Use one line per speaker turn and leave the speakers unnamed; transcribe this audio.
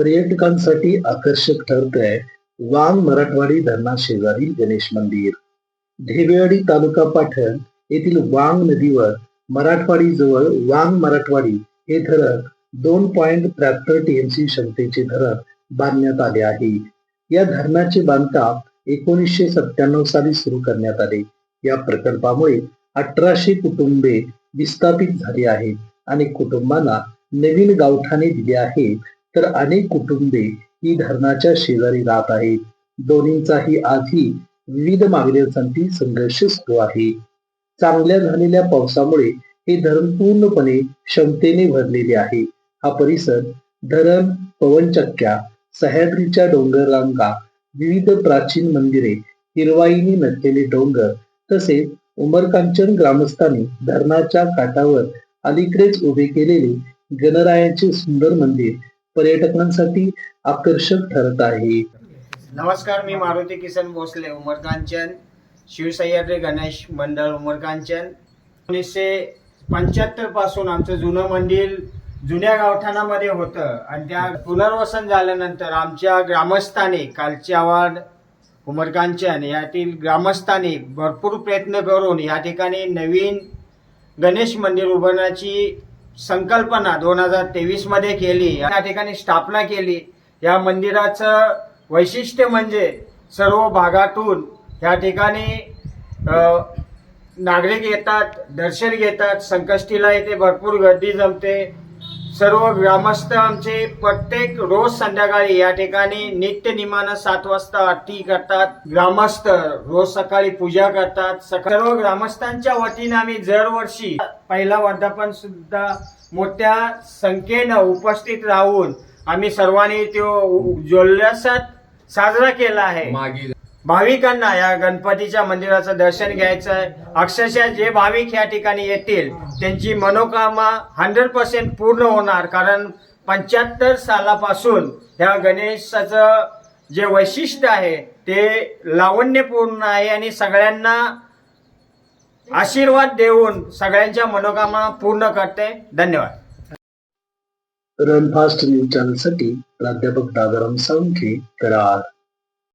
पर्यटकांसाठी आकर्षक ठरत आहे वांग मराठवाडी धरणा शेजारील गणेश मंदिर. ढेबेवाडी तालुका पाटण येथील वांग नदीवर मराठवाडी जवळ वांग मराठवाडी हे धरण दोन पॉइंट त्र्याहत्तर टीएमसी क्षमतेचे धरण बांधण्यात आले आहे. या धरणाचे बांधकाम एकोणीसशे सत्त्याण्णव साली सुरू करण्यात आले. या प्रकल्पामुळे अठराशे कुटुंबे विस्थापित झाली आहेत आणि कुटुंबांना नवीन गावठाणे दिले आहेत. तर अनेक कुटुंबे ही धरणाच्या शेजारी राहत आहेत. दोन्हींचाही आधी विविध मागण्यांसाठी संघर्ष सुरू आहे. चांगल्या झालेल्या पावसामुळे हे धरण पूर्णपणे क्षमतेने भरलेले आहे. हा परिसर धरण पवनचक्क्या सह्याद्रीच्या डोंगर रांगा विविध प्राचीन मंदिरे हिरवाईने नटलेले डोंगर तसेच उमरकांचन ग्रामस्थांनी धरणाच्या काठावर अलीकडेच उभे केलेले गणरायाचे सुंदर मंदिर पर्यटकांसाठी आकर्षक ठरत आहे.
नमस्कार मी मारुती किसन भोसले उमरकांचन शिवसह्याद्री गणेश मंडळ उमरकांचन. एकोणीसशे पंच्याहत्तरपासून आमचं जुनं मंदिर जुन्या गावठाणामध्ये होतं आणि त्या पुनर्वसन झाल्यानंतर आमच्या ग्रामस्थाने कालच्यावाड उमरकांचन यातील ग्रामस्थांनी भरपूर प्रयत्न करून या ठिकाणी नवीन गणेश मंदिर उभारण्याची संकल्पना दोन हजार तेवीसमध्ये केली. या ठिकाणी स्थापना केली. या मंदिराचं वैशिष्ट्य म्हणजे सर्व भागातून या ठिकाणी नागरिक येतात दर्शन घेतात संकष्टीला येथे भरपूर गर्दी जमते. सर्व ग्रामस्थ आमचे प्रत्येक रोज संध्याकाळी या ठिकाणी नित्य निमानं सात वाजता आरती करतात. ग्रामस्थ रोज सकाळी पूजा करतात. सर्व ग्रामस्थांच्या वतीने आम्ही दरवर्षी पहिला वर्धापन सुद्धा मोठ्या संख्येनं उपस्थित राहून आम्ही सर्वांनी तो जल्लोषात साजरा केला आहे.
मागील
भाविकांना या गणपतीच्या मंदिराचं दर्शन घ्यायचं आहे. अक्षरशः जे भाविक या ठिकाणी येतील त्यांची मनोकामा हंड्रेड पर्सेंट पूर्ण होणार. कारण पंच्याहत्तर सालापासून या गणेशाचं जे वैशिष्ट्य आहे ते लावण्यपूर्ण आहे आणि सगळ्यांना आशीर्वाद देऊन सगळ्यांच्या मनोकामना पूर्ण करते. धन्यवाद.
रन फास्ट न्यूज चॅनलसाठी प्राध्यापक दादाराम साळुंखे कराड.